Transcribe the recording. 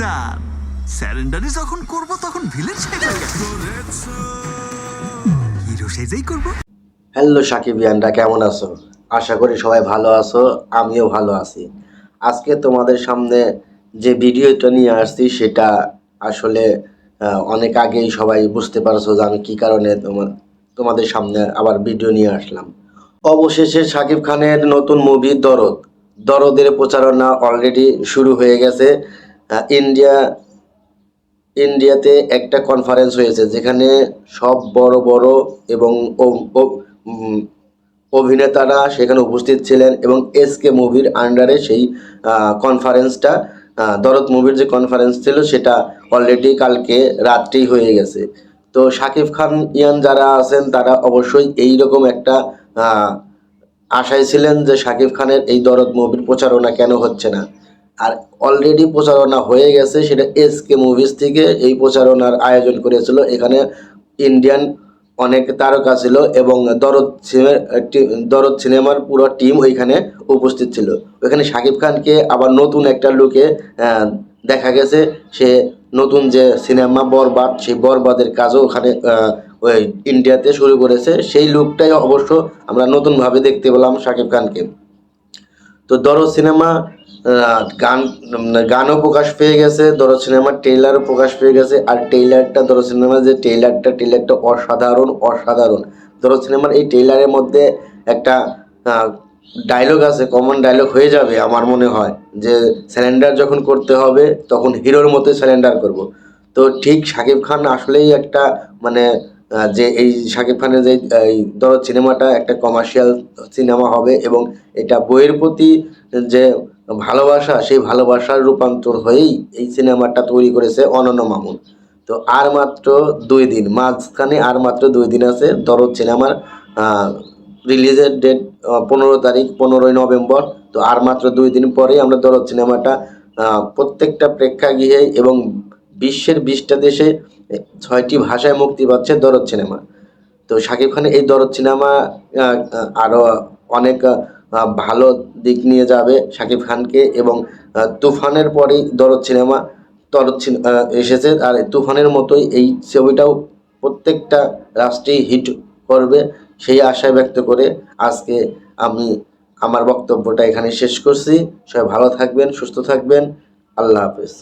জান স্যারেন্ডারি যখন করব, তখন ভিলেন হিরো সেজেই করব। হ্যালো কেমন আছো? আশা করি সবাই ভালো আছো, আমিও ভালো আছি। আজকে তোমাদের সামনে যে ভিডিওটা নিয়ে আসছি, সেটা আসলে অনেক আগেই সবাই বুঝতে পারছ যে আমি কি কারণে তোমার, তোমাদের সামনে আবার ভিডিও নিয়ে আসলাম। অবশেষে শাকিব খানের নতুন মুভি দরদ। দরদের প্রচারণা অলরেডি শুরু হয়ে গেছে। ইন্ডিয়া ইন্ডিয়াতে একটা কনফারেন্স হয়েছে যেখানে সব বড় বড় এবং অভিনেতারা সেখানে উপস্থিত ছিলেন এবং এস কে মুভির আন্ডারে সেই কনফারেন্সটা দরদ মুভির যে কনফারেন্স ছিল সেটা অলরেডি কালকে রাত্রেই হয়ে গেছে। তো শাকিব খান, ইয়ান যারা আছেন তারা অবশ্যই এই রকম একটা আশায় ছিলেন যে শাকিব খানের এই দরদ মুভির প্রচারণা কেন হচ্ছে না। আর অলরেডি প্রচারণা হয়ে গেছে, সেটা এস কে মুভিজ থেকে এই প্রচারণার আয়োজন করেছিল। এখানে ইন্ডিয়ান অনেক তারকা ছিল এবং দরদ দরদ সিনেমার পুরো টিম ওইখানে উপস্থিত ছিল। ওইখানে শাকিব খানকে আবার নতুন একটা লুকে দেখা গেছে। সে নতুন যে সিনেমা বরবাদ, সেই বরবাদের কাজও ওখানে ওই ইন্ডিয়াতে শুরু করেছে। সেই লুকটাই অবশ্য আমরা নতুনভাবে দেখতে পেলাম শাকিব খানকে। তো দরদ সিনেমা গান, গানও প্রকাশ পেয়ে গেছে দরদ সিনেমার ট্রেলারও প্রকাশ পেয়ে গেছে, আর ট্রেলারটা ধরো সিনেমার যে ট্রেলারটা ট্রেলারটা অসাধারণ অসাধারণ। ধরো সিনেমার এই ট্রেলারের মধ্যে একটা ডায়লগ আছে কমন ডায়লগ হয়ে যাবে আমার মনে হয়, যে স্যালেন্ডার যখন করতে হবে, তখন হিরোর মতো স্যালেন্ডার করব। তো ঠিক শাকিব খান আসলেই একটা মানে যে এই শাকিব খানের যে, এই দরদ সিনেমাটা একটা কমার্শিয়াল সিনেমা হবে এবং এটা বইয়ের প্রতি যে ভালোবাসা সেই ভালোবাসার রূপান্তর হয়েই এই সিনেমাটা তৈরি করেছে অনন্য মামুন। তো আর মাত্র দুই দিন মাঝখানে আর মাত্র দুই দিন আছে দরদ সিনেমার রিলিজের ডেট পনেরো তারিখ পনেরোই নভেম্বর। তো আর মাত্র দুই দিন পরেই আমরা দরদ সিনেমাটা প্রত্যেকটা প্রেক্ষাগৃহে এবং বিশ্বের বিশটা দেশে ছয়টি ভাষায় মুক্তি পাচ্ছে দরদ সিনেমা। তো শাকিব খানের এই দরদ সিনেমা আহ, অনেক ভালো দিক নিয়ে যাবে শাকিব খানকে এবং তুফানের পরেই দরদ সিনেমা দরদ এসেছে। আর তুফানের মতোই এই ছবিটাও প্রত্যেকটা রাষ্ট্রেই হিট করবে সেই আশা ব্যক্ত করে আজকে আমি আমার বক্তব্যটা এখানে শেষ করছি। সবাই ভালো থাকবেন, সুস্থ থাকবেন। আল্লাহ হাফেজ।